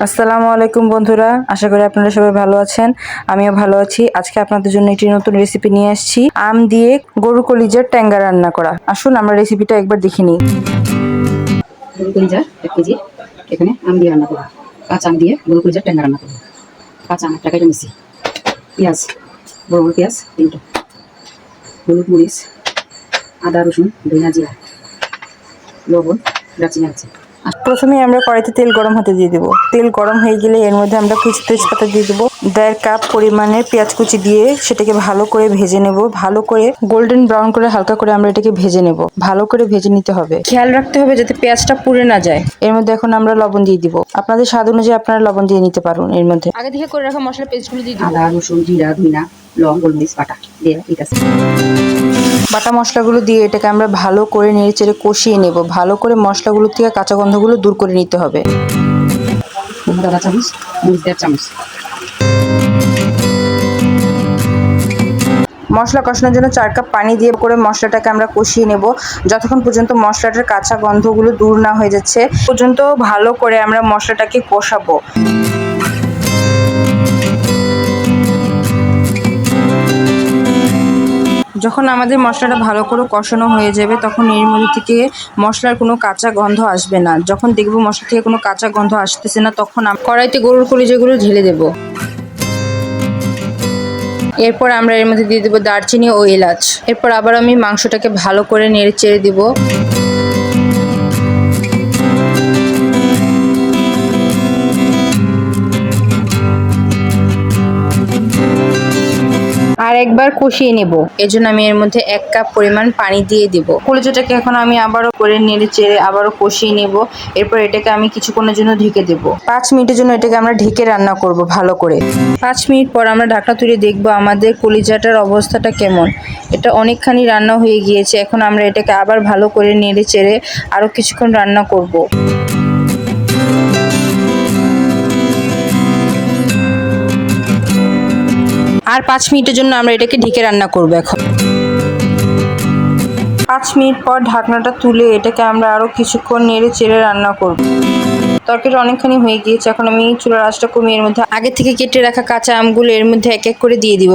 আসসালামু আলাইকুম বন্ধুরা, আশা করি আপনারা সবাই ভালো আছেন। আমিও ভালো আছি। আজকে আপনাদের জন্য একটি নতুন রেসিপি নিয়ে আসছি। আম দিয়ে গরু কলিজার ট্যাঙ্গা রান্না করা। আসুন, আমরা রেসিপিটা একবার দেখে নিই। গরু কলিজা, এক কেজি। এখানে আম দিয়ে রান্না করব কাঁচা আম দিয়ে গরু কলিজার ট্যাঙ্গা রান্না করব কাঁচা আম একটা কেটে নিচ্ছি পেঁয়াজ, বড় বড় পেঁয়াজ, তিনটা। হলুদ মরিচ, আদা রসুন, ধনিয়া জিরা, লবণ, দারচিনি আছে। প্রথমে আমরা কড়াইতে তেল গরম হতে দিয়ে দেবো। তেল গরম হয়ে গেলে এর মধ্যে আমরা কিছু তেজপাতা দিয়ে দেবো। দেড় কাপ পরিমাণে পেঁয়াজ কুচি দিয়ে সেটাকে ভালো করে ভেজে নেব। ভালো করে গোল্ডেন ব্রাউন করে হালকা করে আমরা এটাকে ভেজে নেব। ভালো করে ভেজে নিতে হবে। খেয়াল রাখতে হবে যাতে পেঁয়াজটা পুড়ে না যায়। এর মধ্যে এখন আমরা লবণ দিয়ে দিব। আপনাদের স্বাদ অনুযায়ী আপনারা লবণ দিয়ে নিতে পারুন এর মধ্যে। আগে থেকে করে রাখা মশলা পেস্টগুলো দিয়ে দিই আদা রসুন জিরা ধনিয়া লং গোলমরিচ বাটা। দিয়ে ঠিক আছে। বাটা মশলাগুলো দিয়ে এটাকে আমরা ভালো করে নেড়ে চেড়ে কষিয়ে নেব। ভালো করে মশলাগুলো থেকে কাঁচা গন্ধগুলো দূর করে নিতে হবে। চামচ চামচ। মশলা কষানোর জন্য চার কাপ পানি দিয়ে করে মশলাটাকে আমরা কষিয়ে নেব। যতক্ষণ পর্যন্ত মশলাটার কাঁচা গন্ধগুলো দূর না হয়ে যাচ্ছে পর্যন্ত ভালো করে আমরা মশলাটাকে কষাবো। যখন আমাদের মশলাটা ভালো করে কষানো হয়ে যাবে, তখন এর মধ্যে থেকে মশলার কোনো কাঁচা গন্ধ আসবে না। যখন দেখব মশলা থেকে কোনো কাঁচা গন্ধ আসতেছে না, তখন কড়াইতে গরুর কলিজাগুলো ঢেলে দেবো। এরপর আমরা এর মধ্যে দিয়ে দেবো দারচিনি ও এলাচ। এরপর আবার আমি মাংসটাকে ভালো করে নেড়ে চেড়ে দিব। আর একবার কষিয়ে নেব। এজন্য আমি এর মধ্যে এক কাপ পরিমাণ পানি দিয়ে দিব। কলিজাটাকে এখন আমি আবারও করে নেড়ে চেড়ে আবারও কষিয়ে নেব। এরপর এটাকে আমি কিছুক্ষণের জন্য ঢেকে দেব। পাঁচ মিনিটের জন্য এটাকে আমরা ঢেকে রান্না করব ভালো করে। পাঁচ মিনিট পর আমরা ঢাকনা তুলে দেখব আমাদের কলিজাটার অবস্থাটা কেমন। এটা অনেকখানি রান্না হয়ে গিয়েছে। এখন আমরা এটাকে আবার ভালো করে নেড়ে চেড়ে আরও কিছুক্ষণ রান্না করব। আর পাঁচ মিনিটের জন্য আমরা এটাকে ঢেকে রান্না করব এখন। পাঁচ মিনিট পর ঢাকনাটা তুলে এটাকে আমরা আরও কিছুক্ষণ নেড়ে চেড়ে রান্না করব। তরকারিটা অনেকখানি হয়ে গিয়েছে, এখন আমি চুলার আঁচটা কমিয়ে এর মধ্যে আগে থেকে কেটে রাখা কাঁচা আমগুলো এর মধ্যে এক এক করে দিয়ে দিব।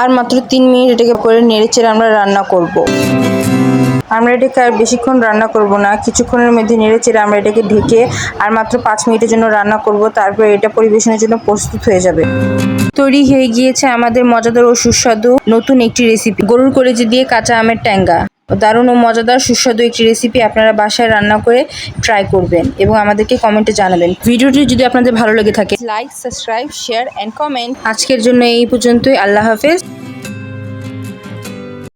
আর মাত্র তিন মিনিট এটাকে করে নেড়ে চেড়ে আমরা রান্না করব। আমরা এটাকে আর বেশিক্ষণ রান্না করব না। কিছুক্ষণের মধ্যে নেড়ে চেড়ে আমরা এটাকে ঢেকে আর মাত্র পাঁচ মিনিটের জন্য রান্না করব, তারপর এটা পরিবেশনের জন্য প্রস্তুত হয়ে যাবে। তৈরি হয়ে গিয়েছে আমাদের মজাদার ও সুস্বাদু নতুন একটি রেসিপি গরুর কলেজে দিয়ে কাঁচা আমের ট্যাঙ্গা। দারুণ ও মজাদার সুস্বাদু একটি রেসিপি আপনারা বাসায় রান্না করে ট্রাই করবেন এবং আমাদেরকে কমেন্টে জানাবেন। ভিডিওটি যদি আপনাদের ভালো লেগে থাকে like subscribe share and comment আজকের জন্য এই পর্যন্তই। আল্লাহ হাফেজ।